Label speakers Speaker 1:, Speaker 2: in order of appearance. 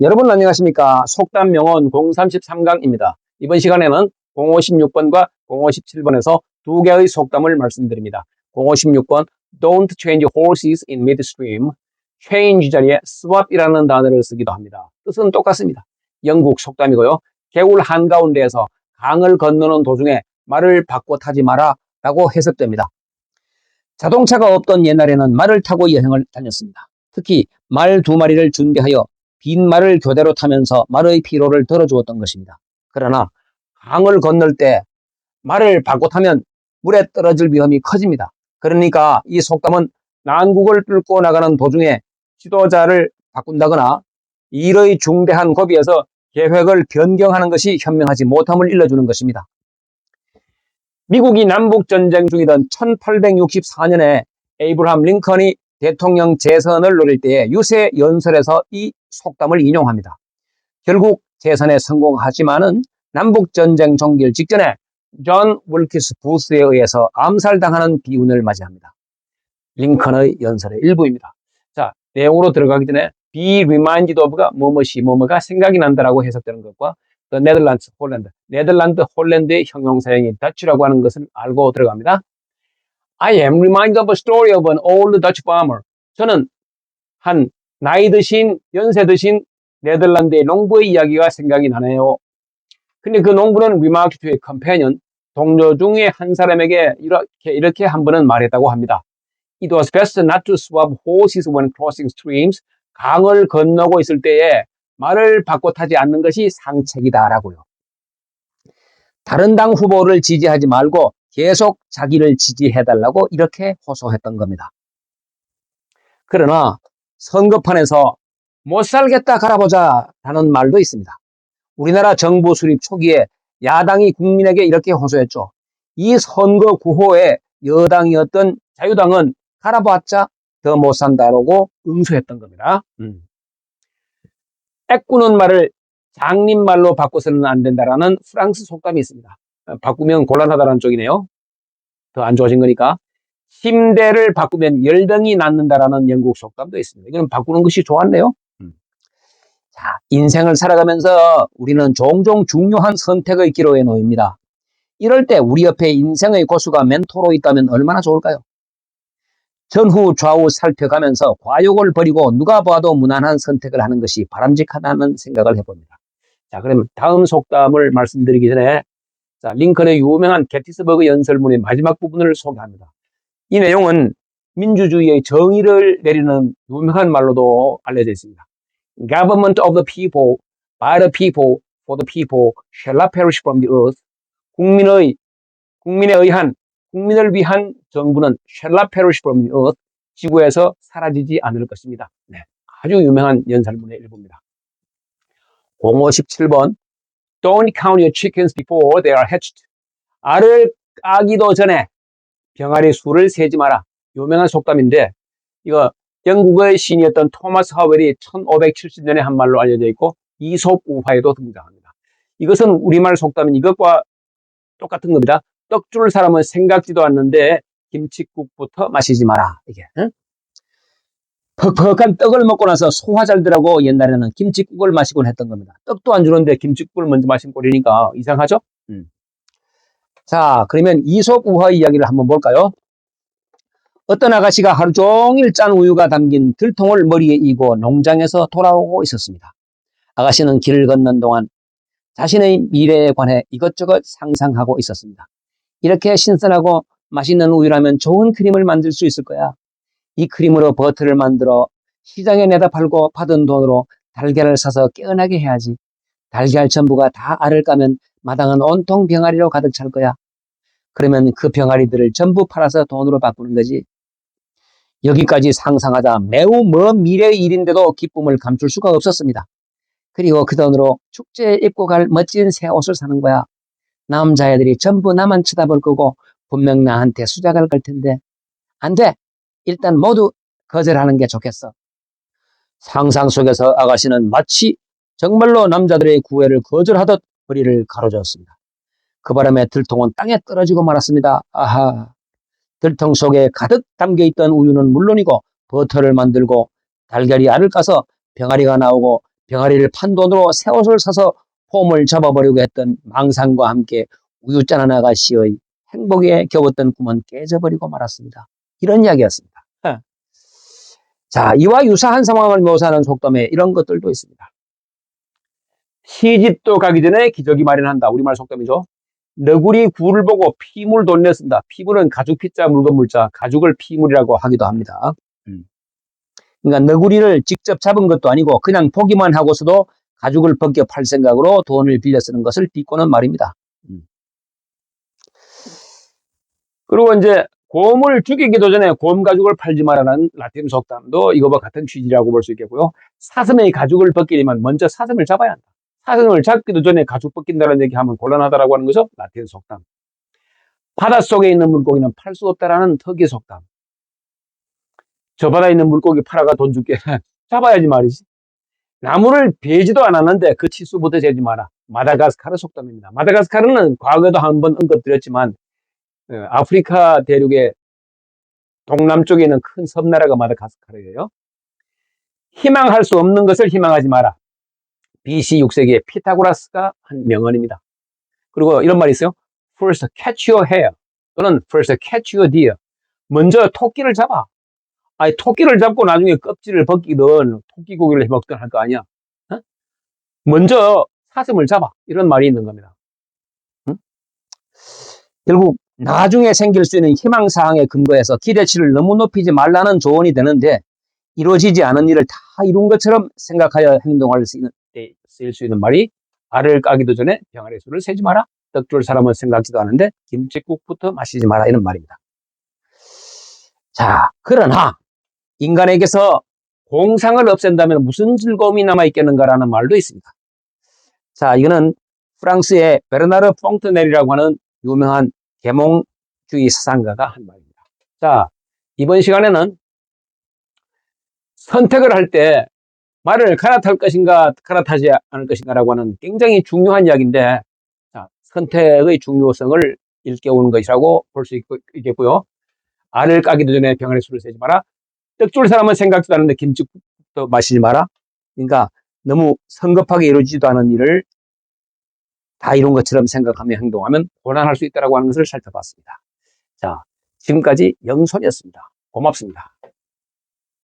Speaker 1: 여러분 안녕하십니까 속담 명언 033강입니다. 이번 시간에는 056번과 057번에서 두 개의 속담을 말씀드립니다. 056번 Don't change horses in midstream change 자리에 swap이라는 단어를 쓰기도 합니다. 뜻은 똑같습니다. 영국 속담이고요. 개울 한가운데에서 강을 건너는 도중에 말을 바꿔 타지 마라 라고 해석됩니다. 자동차가 없던 옛날에는 말을 타고 여행을 다녔습니다. 특히 말 두 마리를 준비하여 빈 말을 교대로 타면서 말의 피로를 덜어주었던 것입니다. 그러나 강을 건널 때 말을 바꿔 타면 물에 떨어질 위험이 커집니다. 그러니까 이 속담은 난국을 뚫고 나가는 도중에 지도자를 바꾼다거나 일의 중대한 고비에서 계획을 변경하는 것이 현명하지 못함을 일러주는 것입니다. 미국이 남북전쟁 중이던 1864년에 에이브람 링컨이 대통령 재선을 노릴 때에 유세 연설에서 이 속담을 인용합니다. 결국 재선에 성공하지만은 남북전쟁 종결 직전에 존 월키스 부스에 의해서 암살당하는 비운을 맞이합니다. 링컨의 연설의 일부입니다. 자, 내용으로 들어가기 전에 be reminded of가 뭐뭐시 뭐뭐가 생각이 난다라고 해석되는 것과 the Netherlands, 홀랜드, 네덜란드, 홀랜드의 형용사형이 Dutch라고 하는 것을 알고 들어갑니다. I am reminded of a story of an old Dutch farmer. 저는 한 나이 드신, 연세 드신 네덜란드의 농부의 이야기가 생각이 나네요. 근데 그 농부는 remarked to a companion, 동료 중에 한 사람에게 이렇게, 이렇게 한 번은 말했다고 합니다. It was best not to swap horses when crossing streams. 강을 건너고 있을 때에 말을 바꿔 타지 않는 것이 상책이다라고요. 다른 당 후보를 지지하지 말고 계속 자기를 지지해달라고 이렇게 호소했던 겁니다. 그러나 선거판에서 못 살겠다 갈아보자 라는 말도 있습니다. 우리나라 정부 수립 초기에 야당이 국민에게 이렇게 호소했죠. 이 선거 구호에 여당이었던 자유당은 갈아봤자 더 못 산다라고 응수했던 겁니다. 음. 애꾸는 말을 장님 말로 바꿔서는 안 된다라는 프랑스 속담이 있습니다. 바꾸면 곤란하다는 쪽이네요. 더 안 좋아진 거니까. 침대를 바꾸면 열등이 낳는다라는 영국 속담도 있습니다. 이건 바꾸는 것이 좋았네요. 음. 자, 인생을 살아가면서 우리는 종종 중요한 선택의 기로에 놓입니다. 이럴 때 우리 옆에 인생의 고수가 멘토로 있다면 얼마나 좋을까요? 전후 좌우 살펴가면서 과욕을 버리고 누가 봐도 무난한 선택을 하는 것이 바람직하다는 생각을 해봅니다. 자, 그러면 다음 속담을 말씀드리기 전에 자, 링컨의 유명한 게티스버그 연설문의 마지막 부분을 소개합니다. 이 내용은 민주주의의 정의를 내리는 유명한 말로도 알려져 있습니다. Government of the people, by the people, for the people, shall not perish from the earth. 국민의, 국민에 의한, 국민을 위한 정부는 shall not perish from the earth. 지구에서 사라지지 않을 것입니다. 네, 아주 유명한 연설문의 일부입니다. 057번 Don't count your chickens before they are hatched. 알을 까기도 전에 병아리 수를 세지 마라. 유명한 속담인데 이거 영국의 신이었던 토마스 하웰이 1570년에 한 말로 알려져 있고 이솝 우화에도 등장합니다. 이것은 우리말 속담인 이것과 똑같은 겁니다. 떡 줄 사람은 생각지도 않는데 김치국부터 마시지 마라. 이게 응? 퍽퍽한 떡을 먹고 나서 소화 잘 되라고 옛날에는 김치국을 마시곤 했던 겁니다. 떡도 안 주는데 김치국을 먼저 마신 꼴이니까 이상하죠? 음. 자, 그러면 이솝 우화 이야기를 한번 볼까요? 어떤 아가씨가 하루 종일 짠 우유가 담긴 들통을 머리에 이고 농장에서 돌아오고 있었습니다. 아가씨는 길을 걷는 동안 자신의 미래에 관해 이것저것 상상하고 있었습니다. 이렇게 신선하고 맛있는 우유라면 좋은 크림을 만들 수 있을 거야. 이 크림으로 버터를 만들어 시장에 내다 팔고 받은 돈으로 달걀을 사서 깨어나게 해야지. 달걀 전부가 다 알을 까면 마당은 온통 병아리로 가득 찰 거야. 그러면 그 병아리들을 전부 팔아서 돈으로 바꾸는 거지. 여기까지 상상하다 매우 먼 미래의 일인데도 기쁨을 감출 수가 없었습니다. 그리고 그 돈으로 축제에 입고 갈 멋진 새 옷을 사는 거야. 남자애들이 전부 나만 쳐다볼 거고 분명 나한테 수작을 걸 텐데. 안 돼. 일단 모두 거절하는 게 좋겠어. 상상 속에서 아가씨는 마치 정말로 남자들의 구애를 거절하듯 머리를 가로저었습니다. 그 바람에 들통은 땅에 떨어지고 말았습니다. 아하. 들통 속에 가득 담겨 있던 우유는 물론이고 버터를 만들고 달걀이 알을 까서 병아리가 나오고 병아리를 판 돈으로 새 옷을 사서 폼을 잡아보려고 했던 망상과 함께 우유짠 아가씨의 행복에 겨웠던 꿈은 깨져버리고 말았습니다. 이런 이야기였습니다. 예. 자, 이와 유사한 상황을 묘사하는 속담에 이런 것들도 있습니다. 시집도 가기 전에 기저귀 마련한다. 우리말 속담이죠. 너구리 굴을 보고 피물 돈 내쓴다. 피물은 가죽 피자 물건 물자, 가죽을 피물이라고 하기도 합니다. 음. 그러니까 너구리를 직접 잡은 것도 아니고 그냥 보기만 하고서도 가죽을 벗겨 팔 생각으로 돈을 빌려 쓰는 것을 비꼬는 말입니다. 음. 그리고 이제 곰을 죽이기도 전에 곰 가죽을 팔지 말라는 라틴 속담도 이거와 같은 취지라고 볼 수 있겠고요. 사슴의 가죽을 벗기려면 먼저 사슴을 잡아야 한다. 사슴을 잡기도 전에 가죽 벗긴다는 얘기하면 곤란하다라고 하는 거죠. 라틴 속담. 바닷속에 있는 물고기는 팔 수 없다라는 특이 속담. 저 바다에 있는 물고기 팔아가 돈 줄게. 잡아야지 말이지. 나무를 베지도 않았는데 그 치수부터 재지 마라. 마다가스카르 속담입니다. 마다가스카르는 과거에도 한번 언급드렸지만 어, 아프리카 대륙의 동남쪽에 있는 큰 섬나라가 마다가스카르예요. 희망할 수 없는 것을 희망하지 마라. BC 6세기에 피타고라스가 한 명언입니다. 그리고 이런 말이 있어요. First catch your hare 또는 First catch your deer. 먼저 토끼를 잡아. 아니 토끼를 잡고 나중에 껍질을 벗기든 토끼 고기를 해먹든 할 거 아니야. 어? 먼저 사슴을 잡아. 이런 말이 있는 겁니다. 응? 결국 나중에 생길 수 있는 희망사항에 근거해서 기대치를 너무 높이지 말라는 조언이 되는데 이루어지지 않은 일을 다 이룬 것처럼 생각하여 행동할 수 있는 때 쓰일 수 있는 말이 알을 까기도 전에 병아리 술을 세지 마라. 떡 줄 사람은 생각지도 않은데 김치국부터 마시지 마라 이런 말입니다. 자, 그러나 인간에게서 공상을 없앤다면 무슨 즐거움이 남아 있겠는가라는 말도 있습니다. 자, 이거는 프랑스의 베르나르 퐁트넬이라고 하는 유명한 계몽주의 사상가가 한 말입니다. 자, 이번 시간에는 선택을 할 때 말을 갈아탈 것인가 갈아타지 않을 것인가라고 하는 굉장히 중요한 이야기인데 자, 선택의 중요성을 일깨우는 것이라고 볼 수 있겠고요. 알을 까기도 전에 병아리 술을 세지 마라. 떡 줄 사람은 생각지도 않은데 김치국도 마시지 마라. 그러니까 너무 성급하게 이루어지지도 않은 일을 다 이룬 것처럼 생각하며 행동하면 고난할 수 있다고 하는 것을 살펴봤습니다. 자, 지금까지 영손이었습니다. 고맙습니다.